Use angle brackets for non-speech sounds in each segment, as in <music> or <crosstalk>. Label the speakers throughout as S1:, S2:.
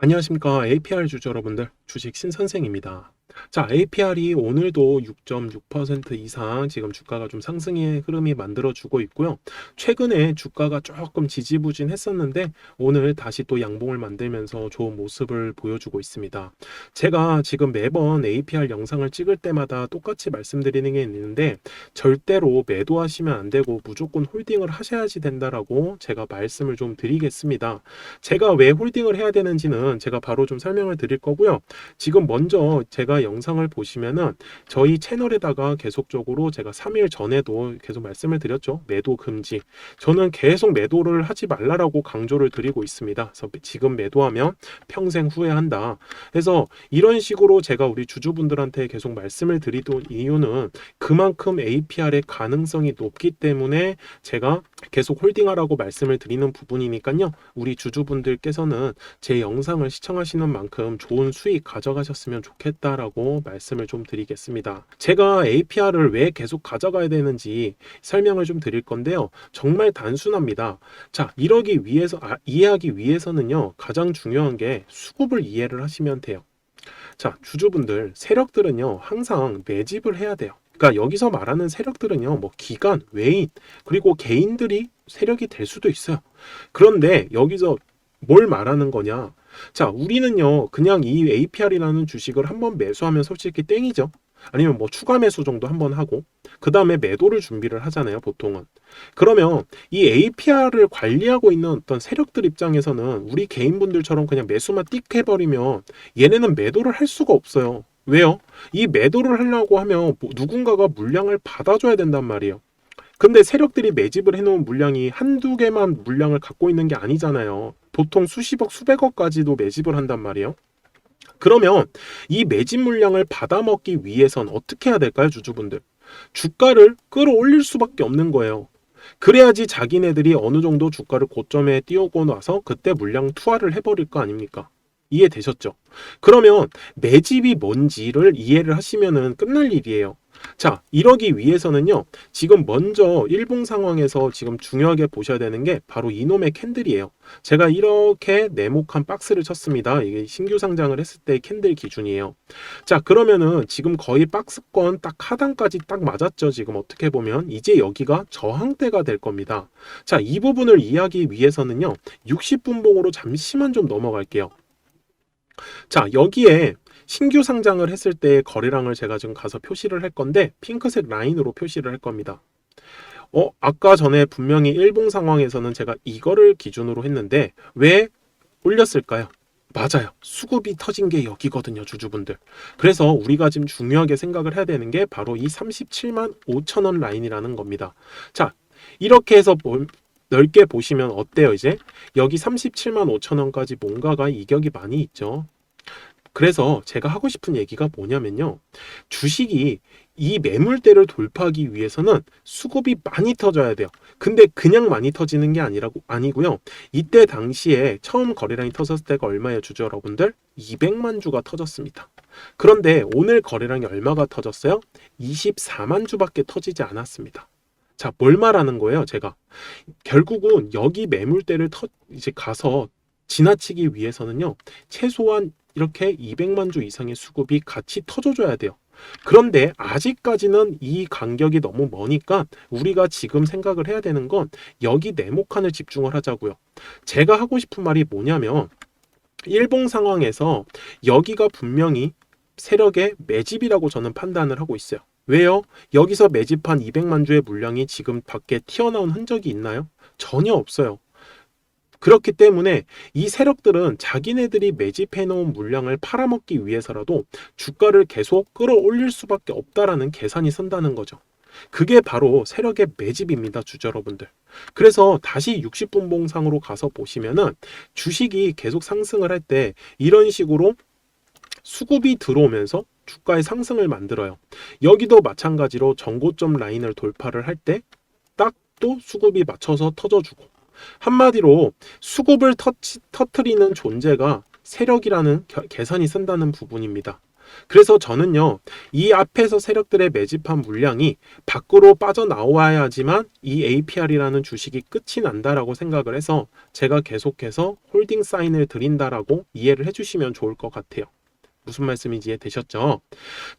S1: 안녕하십니까. APR 주주 여러분들, 주식 신선생입니다. 자, APR이 오늘도 6.6% 이상 지금 주가가 좀 상승의 흐름이 만들어주고 있고요. 최근에 주가가 조금 지지부진했었는데 오늘 다시 또 양봉을 만들면서 좋은 모습을 보여주고 있습니다. 제가 지금 매번 APR 영상을 찍을 때마다 똑같이 말씀드리는 게 있는데 절대로 매도하시면 안 되고 무조건 홀딩을 하셔야지 된다라고 제가 말씀을 좀 드리겠습니다. 제가 왜 홀딩을 해야 되는지는 제가 바로 좀 설명을 드릴 거고요. 지금 먼저 제가 영상을 보시면은 저희 채널에다가 계속적으로 제가 3일 전에도 계속 말씀을 드렸죠. 매도 금지. 저는 계속 매도를 하지 말라라고 강조를 드리고 있습니다. 그래서 지금 매도하면 평생 후회한다. 그래서 이런 식으로 제가 우리 주주분들한테 계속 말씀을 드리던 이유는 그만큼 APR의 가능성이 높기 때문에 제가 계속 홀딩하라고 말씀을 드리는 부분이니까요. 우리 주주분들께서는 제 영상을 시청하시는 만큼 좋은 수익 가져가셨으면 좋겠다라고 말씀을 좀 드리겠습니다. 제가 APR을 왜 계속 가져가야 되는지 설명을 좀 드릴 건데요. 정말 단순합니다. 자, 이러기 위해서, 아, 이해하기 위해서는요, 가장 중요한 게 수급을 이해를 하시면 돼요. 자, 주주분들, 세력들은요, 항상 매집을 해야 돼요. 그러니까 여기서 말하는 세력들은요, 뭐 기관, 외인, 그리고 개인들이 세력이 될 수도 있어요. 그런데 여기서 뭘 말하는 거냐? 자, 우리는요, 그냥 이 APR이라는 주식을 한번 매수하면 솔직히 땡이죠. 아니면 뭐 추가 매수 정도 한번 하고, 그 다음에 매도를 준비를 하잖아요, 보통은. 그러면 이 APR을 관리하고 있는 어떤 세력들 입장에서는 우리 개인분들처럼 그냥 매수만 띡 해버리면 얘네는 매도를 할 수가 없어요. 왜요? 이 매도를 하려고 하면 뭐 누군가가 물량을 받아줘야 된단 말이에요. 근데 세력들이 매집을 해놓은 물량이 한두 개만 물량을 갖고 있는 게 아니잖아요. 보통 수십억, 수백억까지도 매집을 한단 말이에요. 그러면 이 매집 물량을 받아먹기 위해선 어떻게 해야 될까요, 주주분들? 주가를 끌어올릴 수밖에 없는 거예요. 그래야지 자기네들이 어느 정도 주가를 고점에 띄우고 나서 그때 물량 투하를 해버릴 거 아닙니까? 이해되셨죠? 그러면 매집이 뭔지를 이해를 하시면은 끝날 일이에요. 자, 이러기 위해서는요, 지금 먼저 일봉 상황에서 지금 중요하게 보셔야 되는 게 바로 이놈의 캔들이에요. 제가 이렇게 네모칸 박스를 쳤습니다. 이게 신규 상장을 했을 때 캔들 기준이에요. 자, 그러면은 지금 거의 박스권 딱 하단까지 딱 맞았죠. 지금 어떻게 보면 이제 여기가 저항대가 될 겁니다. 자, 이 부분을 이해하기 위해서는요, 60분봉으로 잠시만 좀 넘어갈게요. 자, 여기에 신규 상장을 했을 때 거래량을 제가 지금 가서 표시를 할 건데 핑크색 라인으로 표시를 할 겁니다. 어, 아까 전에 분명히 일봉 상황에서는 제가 이거를 기준으로 했는데 왜 올렸을까요? 맞아요. 수급이 터진 게 여기거든요, 주주분들. 그래서 우리가 지금 중요하게 생각을 해야 되는 게 바로 이 37만 5천 원 라인이라는 겁니다. 자, 이렇게 해서 보- 넓게 보시면 어때요, 이제? 여기 37만 5천 원까지 뭔가가 이격이 많이 있죠. 그래서 제가 하고 싶은 얘기가 뭐냐면요. 주식이 이 매물대를 돌파하기 위해서는 수급이 많이 터져야 돼요. 근데 그냥 많이 터지는 게 아니라고 아니고요. 이때 당시에 처음 거래량이 터졌을 때가 얼마예요, 주주 여러분들? 200만 주가 터졌습니다. 그런데 오늘 거래량이 얼마가 터졌어요? 24만 주밖에 터지지 않았습니다. 자, 뭘 말하는 거예요, 제가? 결국은 여기 매물대를 터, 이제 가서 지나치기 위해서는요, 최소한 이렇게 200만 주 이상의 수급이 같이 터져줘야 돼요. 그런데 아직까지는 이 간격이 너무 머니까 우리가 지금 생각을 해야 되는 건 여기 네모칸을 집중을 하자고요. 제가 하고 싶은 말이 뭐냐면 일봉 상황에서 여기가 분명히 세력의 매집이라고 저는 판단을 하고 있어요. 왜요? 여기서 매집한 200만 주의 물량이 지금 밖에 튀어나온 흔적이 있나요? 전혀 없어요. 그렇기 때문에 이 세력들은 자기네들이 매집해 놓은 물량을 팔아먹기 위해서라도 주가를 계속 끌어올릴 수밖에 없다라는 계산이 선다는 거죠. 그게 바로 세력의 매집입니다, 주주 여러분들. 그래서 다시 60분 봉상으로 가서 보시면은 주식이 계속 상승을 할 때 이런 식으로 수급이 들어오면서 주가의 상승을 만들어요. 여기도 마찬가지로 전고점 라인을 돌파를 할 때 딱 또 수급이 맞춰서 터져주고 한마디로 수급을 터치, 터트리는 존재가 세력이라는 겨- 계산이 쓴다는 부분입니다. 그래서 저는요, 이 앞에서 세력들의 매집한 물량이 밖으로 빠져나와야지만 이 APR이라는 주식이 끝이 난다라고 생각을 해서 제가 계속해서 홀딩 사인을 드린다라고 이해를 해주시면 좋을 것 같아요. 무슨 말씀인지 이해되셨죠?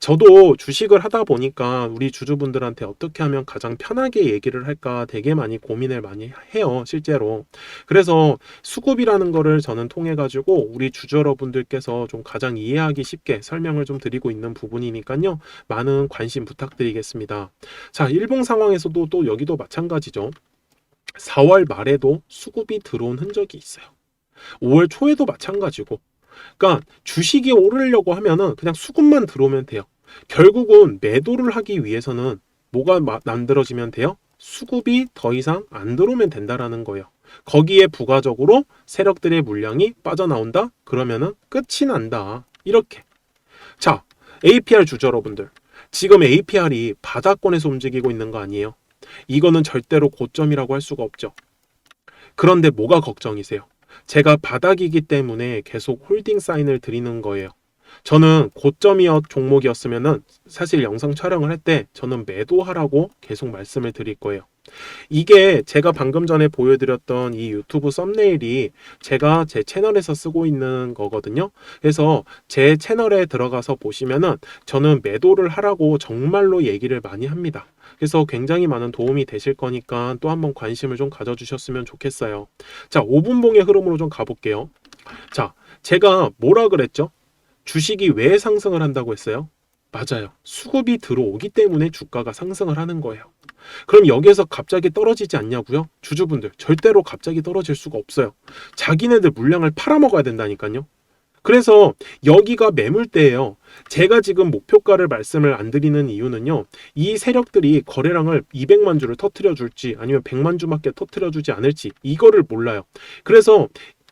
S1: 저도 주식을 하다 보니까 우리 주주분들한테 어떻게 하면 가장 편하게 얘기를 할까 되게 많이 고민을 많이 해요, 실제로. 그래서 수급이라는 거를 저는 통해 가지고 우리 주주 여러분들께서 좀 가장 이해하기 쉽게 설명을 좀 드리고 있는 부분이니까요. 많은 관심 부탁드리겠습니다. 자, 일봉 상황에서도 또 여기도 마찬가지죠. 4월 말에도 수급이 들어온 흔적이 있어요. 5월 초에도 마찬가지고. 그러니까 주식이 오르려고 하면은 그냥 수급만 들어오면 돼요. 결국은 매도를 하기 위해서는 뭐가 마- 만들어지면 돼요? 수급이 더 이상 안 들어오면 된다라는 거예요. 거기에 부가적으로 세력들의 물량이 빠져나온다? 그러면은 끝이 난다. 이렇게. 자, APR 주주 여러분들. 지금 APR이 바닥권에서 움직이고 있는 거 아니에요? 이거는 절대로 고점이라고 할 수가 없죠. 그런데 뭐가 걱정이세요? 제가 바닥이기 때문에 계속 홀딩 사인을 드리는 거예요. 저는 고점이었 종목이었으면은 사실 영상 촬영을 할 때 저는 매도하라고 계속 말씀을 드릴 거예요. 이게 제가 방금 전에 보여드렸던 이 유튜브 썸네일이 제가 제 채널에서 쓰고 있는 거거든요. 그래서 제 채널에 들어가서 보시면은 저는 매도를 하라고 정말로 얘기를 많이 합니다. 그래서 굉장히 많은 도움이 되실 거니까 또 한번 관심을 좀 가져주셨으면 좋겠어요. 자, 5분봉의 흐름으로 좀 가볼게요. 자, 제가 뭐라 그랬죠? 주식이 왜 상승을 한다고 했어요? 맞아요. 수급이 들어오기 때문에 주가가 상승을 하는 거예요. 그럼 여기에서 갑자기 떨어지지 않냐고요? 주주분들 절대로 갑자기 떨어질 수가 없어요. 자기네들 물량을 팔아먹어야 된다니까요. 그래서 여기가 매물대예요. 제가 지금 목표가를 말씀을 안 드리는 이유는요. 이 세력들이 거래량을 200만 주를 터트려 줄지 아니면 100만 주밖에 터트려 주지 않을지 이거를 몰라요. 그래서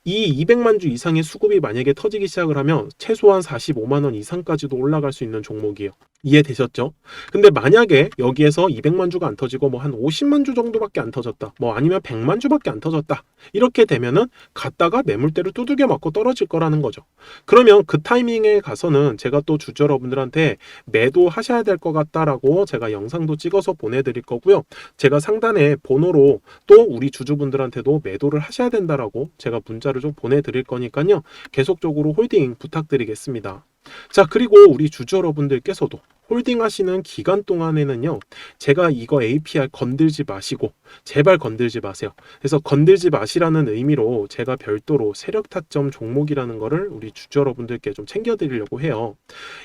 S1: 이 200만 주 이상의 수급이 만약에 터지기 시작을 하면 최소한 45만 원 이상까지도 올라갈 수 있는 종목이에요. 이해되셨죠? 근데 만약에 여기에서 200만 주가 안 터지고 뭐 한 50만 주 정도밖에 안 터졌다. 뭐 아니면 100만 주밖에 안 터졌다. 이렇게 되면은 갔다가 매물대를 두들겨 맞고 떨어질 거라는 거죠. 그러면 그 타이밍에 가서는 제가 또 주주 여러분들한테 매도하셔야 될 것 같다라고 제가 영상도 찍어서 보내드릴 거고요. 제가 상단에 번호로 또 우리 주주분들한테도 매도를 하셔야 된다라고 제가 문자를 좀 보내드릴 거니까요. 계속적으로 홀딩 부탁드리겠습니다. 자, 그리고 우리 주주 여러분들께서도 홀딩 하시는 기간 동안에는요, 제가 이거 APR 건들지 마시고, 제발 건들지 마세요. 그래서 건들지 마시라는 의미로 제가 별도로 세력 타점 종목이라는 거를 우리 주주 여러분들께 좀 챙겨 드리려고 해요.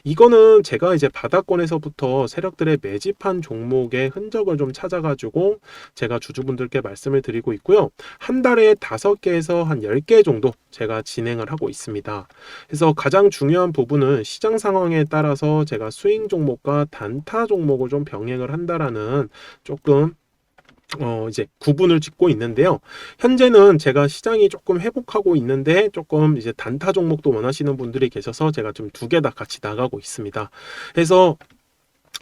S1: 이거는 제가 이제 바닥권에서부터 세력들의 매집한 종목의 흔적을 좀 찾아 가지고 제가 주주분들께 말씀을 드리고 있고요. 한 달에 다섯 개에서 한 열 개 정도 제가 진행을 하고 있습니다. 그래서 가장 중요한 부분은 시장 상황에 따라서 제가 스윙 종목과 단타 종목을 좀 병행을 한다라는 조금 어 이제 구분을 짓고 있는데요. 현재는 제가 시장이 조금 회복하고 있는데 조금 이제 단타 종목도 원하시는 분들이 계셔서 제가 좀 두 개 다 같이 나가고 있습니다. 그래서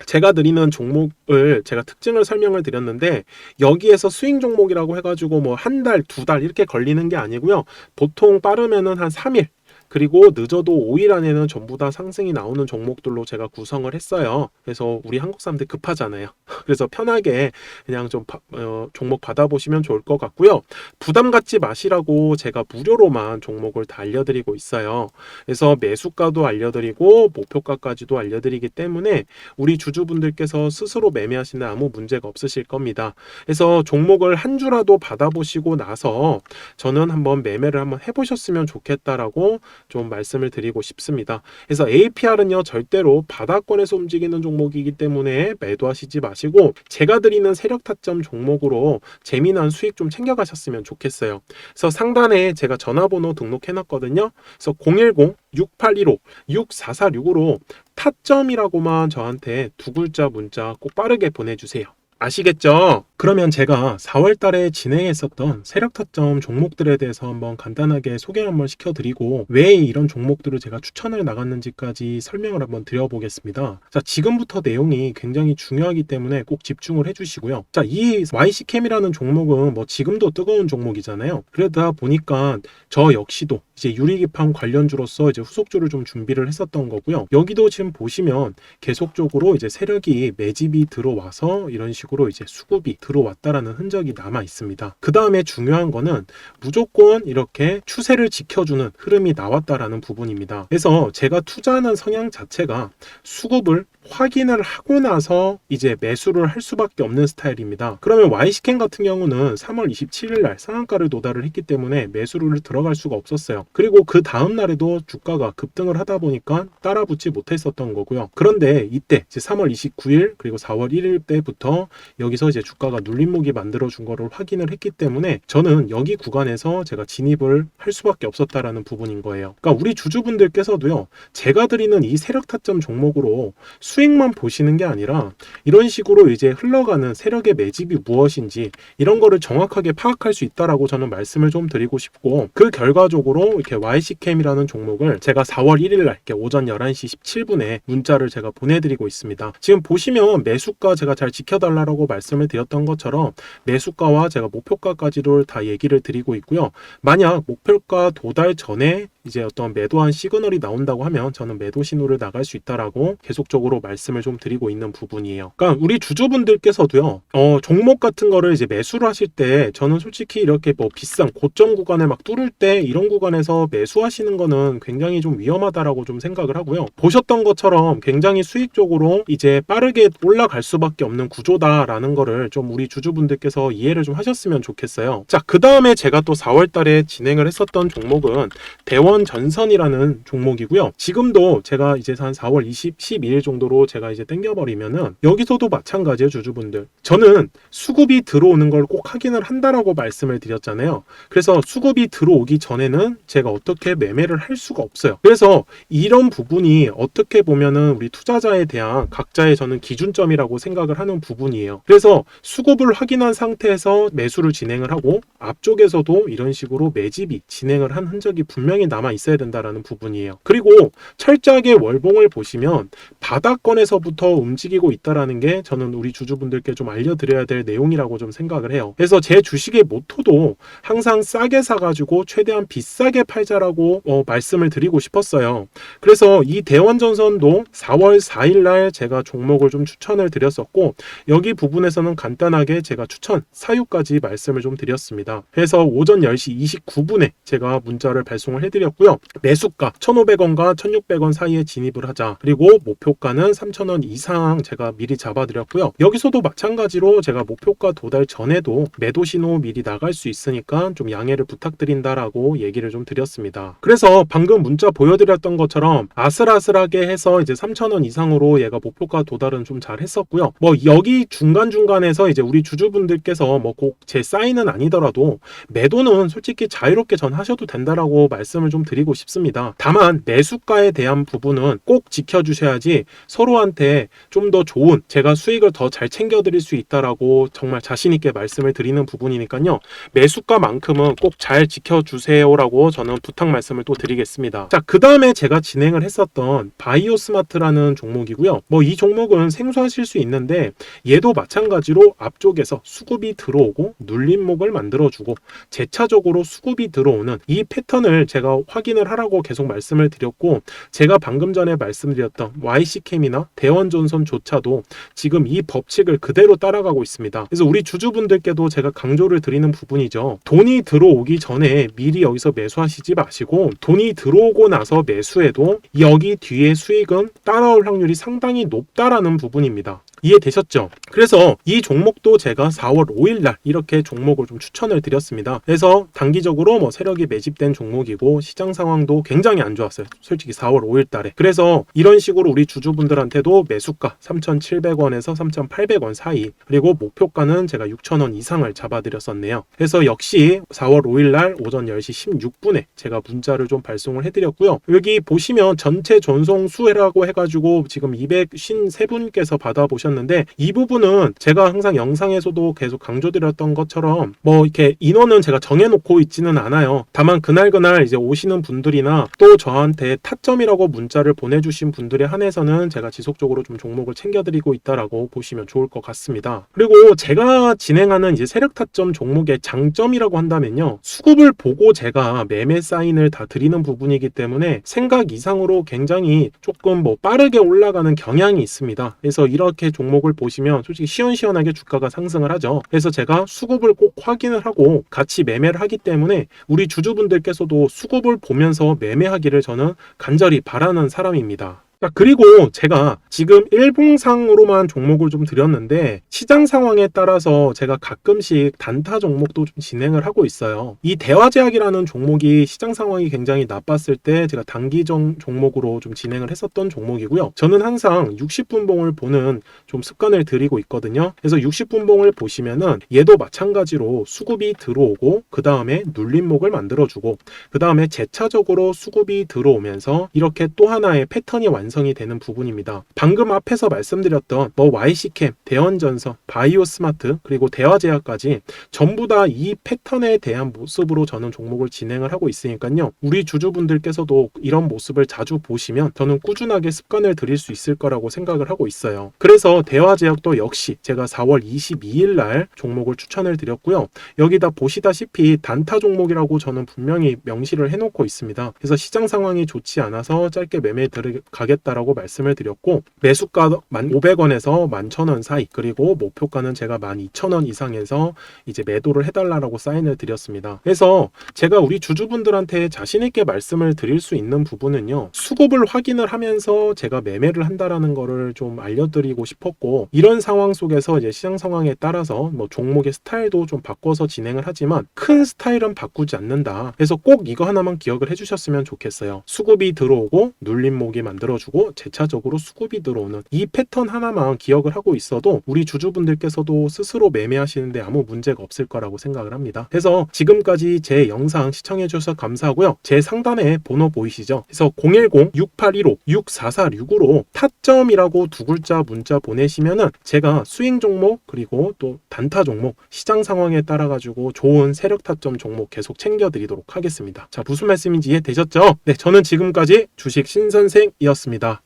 S1: 제가 드리는 종목을 제가 특징을 설명을 드렸는데 여기에서 스윙 종목이라고 해가지고 뭐 한 달, 두 달 이렇게 걸리는 게 아니고요. 보통 빠르면은 한 3일 그리고 늦어도 5일 안에는 전부 다 상승이 나오는 종목들로 제가 구성을 했어요. 그래서 우리 한국 사람들 급하잖아요. <laughs> 그래서 편하게 그냥 좀 바- 어, 종목 받아보시면 좋을 것 같고요. 부담 갖지 마시라고 제가 무료로만 종목을 다 알려드리고 있어요. 그래서 매수가도 알려드리고 목표가까지도 알려드리기 때문에 우리 주주분들께서 스스로 매매하시는 아무 문제가 없으실 겁니다. 그래서 종목을 한 주라도 받아보시고 나서 저는 한번 매매를 한번 해보셨으면 좋겠다라고 좀 말씀을 드리고 싶습니다. 그래서 APR은요 절대로 바닥권에서 움직이는 종목이기 때문에 매도하시지 마시고 제가 드리는 세력 타점 종목으로 재미난 수익 좀 챙겨가셨으면 좋겠어요. 그래서 상단에 제가 전화번호 등록해놨거든요. 그래서 010-6815-6446으로 타점이라고만 저한테 두 글자 문자 꼭 빠르게 보내주세요. 아시겠죠? 그러면 제가 4월 달에 진행했었던 세력 타점 종목들에 대해서 한번 간단하게 소개 한번 시켜드리고 왜 이런 종목들을 제가 추천을 나갔는지까지 설명을 한번 드려보겠습니다. 자, 지금부터 내용이 굉장히 중요하기 때문에 꼭 집중을 해주시고요. 자, 이 YC캠이라는 종목은 뭐 지금도 뜨거운 종목이잖아요. 그러다 보니까 저 역시도 이제 유리기판 관련주로서 이제 후속주를 좀 준비를 했었던 거고요. 여기도 지금 보시면 계속적으로 이제 세력이 매집이 들어와서 이런 식으로 이제 수급이 들어왔다라는 흔적이 남아 있습니다. 그 다음에 중요한 거는 무조건 이렇게 추세를 지켜주는 흐름이 나왔다라는 부분입니다. 그래서 제가 투자하는 성향 자체가 수급을 확인을 하고 나서 이제 매수를 할 수밖에 없는 스타일입니다. 그러면 Y스캔 같은 경우는 3월 27일 날 상한가를 도달을 했기 때문에 매수를 들어갈 수가 없었어요. 그리고 그 다음 날에도 주가가 급등을 하다 보니까 따라붙지 못했었던 거고요. 그런데 이때 이제 3월 29일 그리고 4월 1일 때부터 여기서 이제 주가가 눌림목이 만들어 준 거를 확인을 했기 때문에 저는 여기 구간에서 제가 진입을 할 수밖에 없었다라는 부분인 거예요. 그러니까 우리 주주분들께서도요. 제가 드리는 이 세력 타점 종목으로 수 익만 보시는 게 아니라 이런 식으로 이제 흘러가는 세력의 매집이 무엇인지 이런 거를 정확하게 파악할 수 있다라고 저는 말씀을 좀 드리고 싶고 그 결과적으로 이렇게 YC캠이라는 종목을 제가 4월 1일 날 오전 11시 17분에 문자를 제가 보내드리고 있습니다. 지금 보시면 매수가 제가 잘 지켜달라고 말씀을 드렸던 것처럼 매수가와 제가 목표가까지를 다 얘기를 드리고 있고요. 만약 목표가 도달 전에 이제 어떤 매도한 시그널이 나온다고 하면 저는 매도 신호를 나갈 수 있다라고 계속적으로 말씀을 좀 드리고 있는 부분이에요. 그러니까 우리 주주분들께서도요, 어, 종목 같은 거를 이제 매수를 하실 때 저는 솔직히 이렇게 뭐 비싼 고점 구간을 막 뚫을 때 이런 구간에서 매수하시는 거는 굉장히 좀 위험하다라고 좀 생각을 하고요. 보셨던 것처럼 굉장히 수익적으로 이제 빠르게 올라갈 수밖에 없는 구조다라는 거를 좀 우리 주주분들께서 이해를 좀 하셨으면 좋겠어요. 자, 그 다음에 제가 또 4월 달에 진행을 했었던 종목은 대원 전선이라는 종목이고요. 지금도 제가 이제 한 4월 20, 12일 정도로 제가 이제 땡겨버리면은 여기서도 마찬가지예요, 주주분들. 저는 수급이 들어오는 걸 꼭 확인을 한다라고 말씀을 드렸잖아요. 그래서 수급이 들어오기 전에는 제가 어떻게 매매를 할 수가 없어요. 그래서 이런 부분이 어떻게 보면은 우리 투자자에 대한 각자의 저는 기준점이라고 생각을 하는 부분이에요. 그래서 수급을 확인한 상태에서 매수를 진행을 하고 앞쪽에서도 이런 식으로 매집이 진행을 한 흔적이 분명히 남아 있어야 된다라는 부분이에요. 그리고 철저하게 월봉을 보시면 바닥권에서부터 움직이고 있다라는 게 저는 우리 주주분들께 좀 알려드려야 될 내용이라고 좀 생각을 해요. 그래서 제 주식의 모토도 항상 싸게 사가지고 최대한 비싸게 팔자라고 어, 말씀을 드리고 싶었어요. 그래서 이 대원전선도 4월 4일 날 제가 종목을 좀 추천을 드렸었고 여기 부분에서는 간단하게 제가 추천 사유까지 말씀을 좀 드렸습니다. 그래서 오전 10시 29분에 제가 문자를 발송을 해드렸고 요. 매수가 1,500원과 1,600원 사이에 진입을 하자. 그리고 목표가는 3,000원 이상 제가 미리 잡아드렸고요. 여기서도 마찬가지로 제가 목표가 도달 전에도 매도 신호 미리 나갈 수 있으니까 좀 양해를 부탁드린다라고 얘기를 좀 드렸습니다. 그래서 방금 문자 보여드렸던 것처럼 아슬아슬하게 해서 이제 3,000원 이상으로 얘가 목표가 도달은 좀 잘 했었고요. 뭐 여기 중간중간에서 이제 우리 주주분들께서 뭐 꼭 제 사인은 아니더라도 매도는 솔직히 자유롭게 전 하셔도 된다라고 말씀을 좀 드리고 싶습니다. 다만 매수가에 대한 부분은 꼭 지켜주셔야지 서로한테 좀 더 좋은 제가 수익을 더 잘 챙겨드릴 수 있다라고 정말 자신 있게 말씀을 드리는 부분이니까요. 매수가만큼은 꼭 잘 지켜주세요라고 저는 부탁 말씀을 또 드리겠습니다. 자, 그 다음에 제가 진행을 했었던 바이오스마트라는 종목이고요. 뭐 이 종목은 생소하실 수 있는데 얘도 마찬가지로 앞쪽에서 수급이 들어오고 눌림목을 만들어주고 재차적으로 수급이 들어오는 이 패턴을 제가 확인을 하라고 계속 말씀을 드렸고 제가 방금 전에 말씀드렸던 YC캠이나 대원전선조차도 지금 이 법칙을 그대로 따라가고 있습니다. 그래서 우리 주주분들께도 제가 강조를 드리는 부분이죠. 돈이 들어오기 전에 미리 여기서 매수하시지 마시고 돈이 들어오고 나서 매수해도 여기 뒤에 수익은 따라올 확률이 상당히 높다라는 부분입니다. 이해되셨죠? 그래서 이 종목도 제가 4월 5일 날 이렇게 종목을 좀 추천을 드렸습니다. 그래서 단기적으로 뭐 세력이 매집된 종목이고 시장 상황도 굉장히 안 좋았어요. 솔직히 4월 5일 달에. 그래서 이런 식으로 우리 주주분들한테도 매수가 3,700원에서 3,800원 사이 그리고 목표가는 제가 6,000원 이상을 잡아드렸었네요. 그래서 역시 4월 5일 날 오전 10시 16분에 제가 문자를 좀 발송을 해드렸고요. 여기 보시면 전체 전송 수혜라고 해가지고 지금 253분께서 받아보셨 주셨는데 이 부분은 제가 항상 영상에서도 계속 강조드렸던 것처럼 뭐 이렇게 인원은 제가 정해놓고 있지는 않아요. 다만 그날 그날 이제 오시는 분들이나 또 저한테 타점이라고 문자를 보내주신 분들에 한해서는 제가 지속적으로 좀 종목을 챙겨드리고 있다라고 보시면 좋을 것 같습니다. 그리고 제가 진행하는 이제 세력 타점 종목의 장점이라고 한다면요. 수급을 보고 제가 매매 사인을 다 드리는 부분이기 때문에 생각 이상으로 굉장히 조금 뭐 빠르게 올라가는 경향이 있습니다. 그래서 이렇게 종목을 보시면 솔직히 시원시원하게 주가가 상승을 하죠. 그래서 제가 수급을 꼭 확인을 하고 같이 매매를 하기 때문에 우리 주주분들께서도 수급을 보면서 매매하기를 저는 간절히 바라는 사람입니다. 자, 그리고 제가 지금 일봉상으로만 종목을 좀 드렸는데 시장 상황에 따라서 제가 가끔씩 단타 종목도 좀 진행을 하고 있어요. 이 대화제약이라는 종목이 시장 상황이 굉장히 나빴을 때 제가 단기 종, 종목으로 좀 진행을 했었던 종목이고요. 저는 항상 60분봉을 보는 좀 습관을 들이고 있거든요. 그래서 60분봉을 보시면은 얘도 마찬가지로 수급이 들어오고 그 다음에 눌림목을 만들어주고 그 다음에 재차적으로 수급이 들어오면서 이렇게 또 하나의 패턴이 완성 이 되는 부분입니다. 방금 앞에서 말씀드렸던 뭐 YC캠, 대원전서, 바이오스마트 그리고 대화제약까지 전부 다 이 패턴에 대한 모습으로 저는 종목을 진행을 하고 있으니까요. 우리 주주분들께서도 이런 모습을 자주 보시면 저는 꾸준하게 습관을 들일 수 있을 거라고 생각을 하고 있어요. 그래서 대화제약도 역시 제가 4월 22일 날 종목을 추천을 드렸고요. 여기다 보시다시피 단타 종목이라고 저는 분명히 명시를 해놓고 있습니다. 그래서 시장 상황이 좋지 않아서 짧게 매매 들어가겠다 라고 말씀을 드렸고 매수가 1,500원에서 11,000원 사이 그리고 목표가는 제가 12,000원 이상에서 이제 매도를 해달라고 사인을 드렸습니다. 그래서 제가 우리 주주분들한테 자신 있게 말씀을 드릴 수 있는 부분은요. 수급을 확인을 하면서 제가 매매를 한다라는 거를 좀 알려드리고 싶었고 이런 상황 속에서 이제 시장 상황에 따라서 뭐 종목의 스타일도 좀 바꿔서 진행을 하지만 큰 스타일은 바꾸지 않는다. 그래서 꼭 이거 하나만 기억을 해주셨으면 좋겠어요. 수급이 들어오고 눌림목이 만들어주고 재차적으로 수급이 들어오는 이 패턴 하나만 기억을 하고 있어도 우리 주주분들께서도 스스로 매매하시는데 아무 문제가 없을 거라고 생각을 합니다. 그래서 지금까지 제 영상 시청해 주셔서 감사하고요. 제 상단에 번호 보이시죠? 그래서 010-6815-6446으로 타점이라고 두 글자 문자 보내시면은 제가 스윙 종목 그리고 또 단타 종목 시장 상황에 따라 가지고 좋은 세력 타점 종목 계속 챙겨 드리도록 하겠습니다. 자, 무슨 말씀인지 이해되셨죠? 네, 저는 지금까지 주식 신선생이었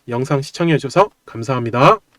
S1: 영상 시청해 주셔서 감사합니다.